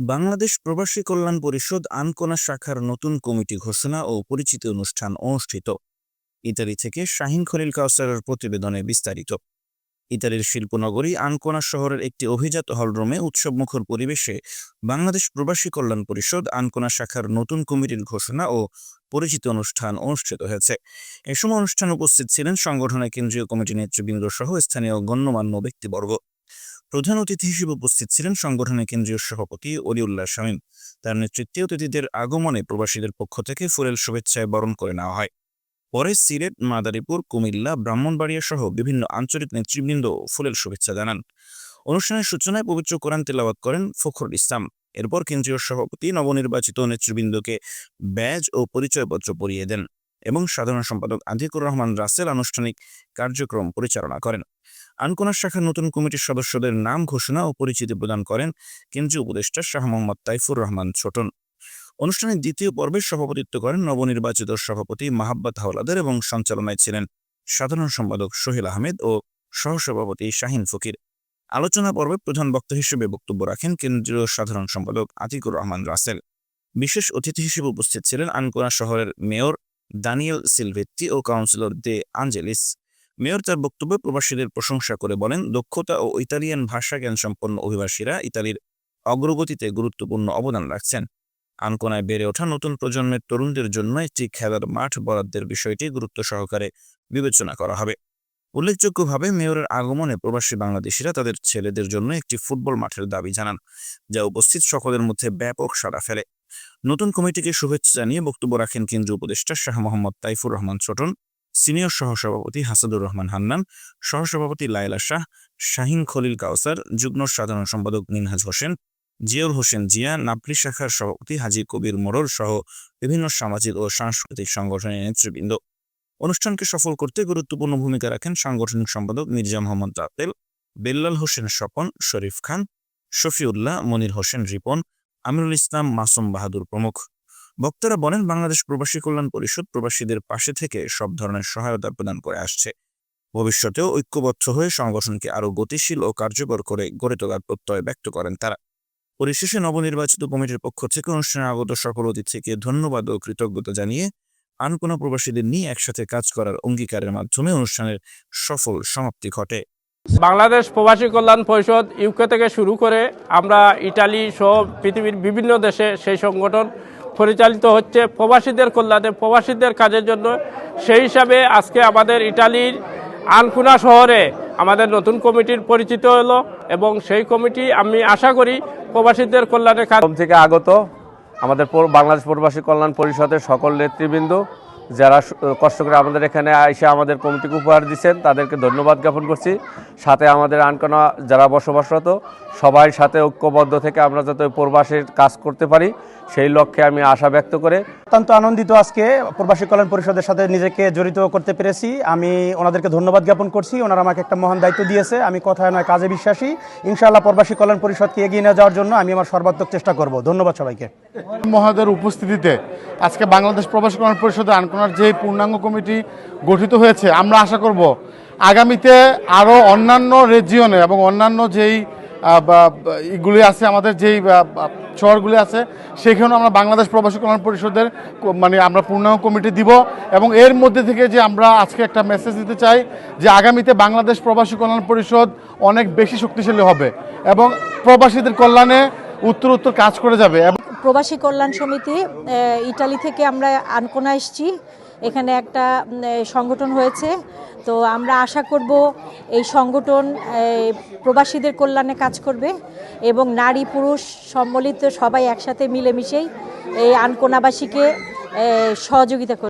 বাংলাদেশ প্রবাসী কল্যাণ পরিষদ আনকোনা শাখার নতুন কমিটি ঘোষণা ও পরিচিতি অনুষ্ঠান অনুষ্ঠিত। ইতালি থেকে শাহিন খলিল কাউসারের প্রতিবেদনে বিস্তারিত। ইতালির শিল্পনগরী আনকোনা শহরের একটি অভিজাত হলরুমে উৎসবমুখর পরিবেশে বাংলাদেশ প্রবাসী কল্যাণ পরিষদ আনকোনা শাখার নতুন কমিটির ঘোষণা ও পরিচিত অনুষ্ঠান অনুষ্ঠিত হয়েছে। এ সময় অনুষ্ঠানে উপস্থিত ছিলেন সংগঠনের কেন্দ্রীয় কমিটি নেতৃবৃন্দ সহ স্থানীয় গণ্যমান্য ব্যক্তিবর্গ। প্রধান অতিথি হিসেবে উপস্থিত ছিলেন সংগঠনের কেন্দ্রীয় সভাপতি অলিউল্লাহ শামীম। তার নেতৃত্বে অতিথিদের আগমনে প্রবাসীদের পক্ষ থেকে ফুলেল শুভেচ্ছায় বরণ করে নেওয়া হয়। পরে সিলেট, মাদারীপুর, কুমিল্লা, ব্রাহ্মণবাড়িয়া সহ বিভিন্ন আঞ্চলিক নেতৃবৃন্দ ফুলেল শুভেচ্ছা জানান। অনুষ্ঠানের সূচনায় পবিত্র কোরআন তেলাওয়াত করেন ফখরুল ইসলাম। এরপর কেন্দ্রীয় সভাপতি নবনির্বাচিত নেতৃবৃন্দকে ব্যাজ ও পরিচয়পত্র পরিয়ে দেন এবং সাধারণ সম্পাদক আধিকুর রহমান রাসেল আনুষ্ঠানিক কার্যক্রম পরিচালনা করেন। আনকোনা শাখার নতুন কমিটির সদস্যদের নাম, ঘোষণা ও পরিচিতি প্রদান করেন কেন্দ্রীয় উপদেষ্টা শাহ মোহাম্মদ তাইফুর রহমান ছোটন। অনুষ্ঠানের দ্বিতীয় পর্বে সভাপতিত্ব করেন নবনির্বাচিত সভাপতি মাহাব্বাত হাওলাদার এবং সঞ্চালনায় ছিলেন সাধারণ সম্পাদক সোহেল আহমেদ ও সহসভাপতি শাহিন ফকির। আলোচনা পর্বে প্রধান বক্তা হিসেবে বক্তব্য রাখেন কেন্দ্রীয় সাধারণ সম্পাদক আতিকুর রহমান রাসেল। বিশেষ অতিথি হিসেবে উপস্থিত ছিলেন আনকোনা শহরের মেয়র দানিয়েল সিলভেত্তি ও কাউন্সিলর দে আঞ্জেলিস। মেয়র তার বক্তব্যে প্রবাসীদের প্রশংসা করে বলেন, দক্ষতা ও ইতালিয়ান ভাষা জ্ঞান সম্পন্ন অভিবাসীরা ইতালির অগ্রগতিতে গুরুত্বপূর্ণ অবদান রাখছেন। আনকোনায় বেড়ে ওঠা নতুন প্রজন্মের তরুণদের জন্য একটি খেলার মাঠ বরাদ্দের বিষয়টি গুরুত্ব সহকারে বিবেচনা করা হবে। উল্লেখযোগ্যভাবে মেয়রের আগমনে প্রবাসী বাংলাদেশিরা তাদের ছেলেদের জন্য একটি ফুটবল মাঠের দাবি জানান, যা উপস্থিত সকলের মধ্যে ব্যাপক সাড়া ফেলে। নতুন কমিটিকে শুভেচ্ছা জানিয়ে বক্তব্য রাখেন কেন্দ্রীয় উপদেষ্টা শাহ মোহাম্মদ তাইফুর রহমান ছোটন। সিনিয়র সহসভাপতি হাসাদুর রহমান হান্নান, সহসভাপতি লায়লা শাহ, শাহিন খলিল কাউসার, যুগ্ম সাধারণ সম্পাদক মিনহাজ হোসেন, জিয়াউল হোসেন জিয়া, নাপলি শাখার সভাপতি হাজী কবির মোড়ল সহ বিভিন্ন সামাজিক ও সাংস্কৃতিক সংগঠনের নেতৃবৃন্দ। অনুষ্ঠানকে সফল করতে গুরুত্বপূর্ণ ভূমিকা রাখেন সাংগঠনিক সম্পাদক মির্জা মোহাম্মদ রাতেল বেল্লাল হোসেন স্বপন, শরীফ খান, শফিউল্লাহ, মনির হোসেন রিপন, আমিরুল ইসলাম মাসুম বাহাদুর প্রমুখ। বক্তারা বলেন, বাংলাদেশ প্রবাসী কল্যাণ পরিষদ প্রবাসীদের পাশে থেকে সব ধরনের সহায়তা প্রদান করে আসছে। ভবিষ্যতেও ঐক্যবদ্ধ হয়ে সংগঠনকে আরও গতিশীল ও কার্যকর করে গড়ে তোলার প্রত্যয় ব্যক্ত করেন তারা। পরিশেষে নবনির্বাচিত কমিটির পক্ষ থেকে অনুষ্ঠানে আগত সকল অতিথিকে ধন্যবাদ ও কৃতজ্ঞতা জানিয়ে আন আনকোনা প্রবাসীদের নিয়ে একসাথে কাজ করার অঙ্গীকারের মাধ্যমে অনুষ্ঠানের সফল সমাপ্তি ঘটে। বাংলাদেশ প্রবাসী কল্যাণ পরিষদ ইউকে থেকে শুরু করে আমরা ইটালি সহ পৃথিবীর বিভিন্ন দেশে সেই সংগঠন পরিচালিত হচ্ছে প্রবাসীদের কল্যাণে, প্রবাসীদের কাজের জন্য। সেই হিসাবে আজকে আমাদের ইটালির আনকুনা শহরে আমাদের নতুন কমিটির পরিচিত হলো এবং সেই কমিটি আমি আশা করি প্রবাসীদের কল্যাণে কাজ থেকে আগত আমাদের বাংলাদেশ প্রবাসী কল্যাণ পরিষদের সকল নেতৃবৃন্দ যারা কষ্ট করে আমাদের এখানে এসে আমাদের কমিটিকে উপহার দিচ্ছেন, তাদেরকে ধন্যবাদ জ্ঞাপন করছি। সাথে আমাদের আনকোনা যারা বসবাসরত, সবাই সাথে ঐক্যবদ্ধ থেকে আমরা যাতে প্রবাসের কাজ করতে পারি, সেই লক্ষ্যে আমি আশা ব্যক্ত করে অত্যন্ত আনন্দিত আজকে প্রবাসী কল্যাণ পরিষদের সাথে নিজেকে জড়িত করতে পেরেছি। আমি ওনাদেরকে ধন্যবাদ জ্ঞাপন করছি। ওনারা আমাকে একটা মহান দায়িত্ব দিয়েছে। আমি কথায় নয়, কাজে বিশ্বাসী। ইনশাআল্লাহ প্রবাসী কল্যাণ পরিষদকে এগিয়ে নিয়ে যাওয়ার জন্য আমি আমার সর্বাত্মক চেষ্টা করব। ধন্যবাদ সবাইকে। মহাদের উপস্থিতিতে আজকে বাংলাদেশ প্রবাসী কল্যাণ পরিষদের আনকোনার যে পূর্ণাঙ্গ কমিটি গঠিত হয়েছে, আমরা আশা করব আগামীতে আরও অন্যান্য রেজিয়নে এবং অন্যান্য যেই ইগুলি আছে, আমাদের যেই শহরগুলি আছে, সেখানেও আমরা বাংলাদেশ প্রবাসী কল্যাণ পরিষদের মানে আমরা পূর্ণাঙ্গ কমিটি দিব এবং এর মধ্যে থেকে যে আমরা আজকে একটা মেসেজ দিতে চাই যে আগামীতে বাংলাদেশ প্রবাসী কল্যাণ পরিষদ অনেক বেশি শক্তিশালী হবে এবং প্রবাসীদের কল্যাণে উত্তর উত্তর কাজ করে যাবে এবং প্রবাসী কল্যাণ সমিতি ইটালি থেকে আমরা আনকোনা এসছি। এখানে একটা সংগঠন হয়েছে। তো আমরা আশা করব এই সংগঠন প্রবাসীদের কল্যাণে কাজ করবে এবং নারী, পুরুষ সম্মিলিত সবাই একসাথে মিলেমিশেই এই আনকোনাবাসীকে সহযোগিতা করবে।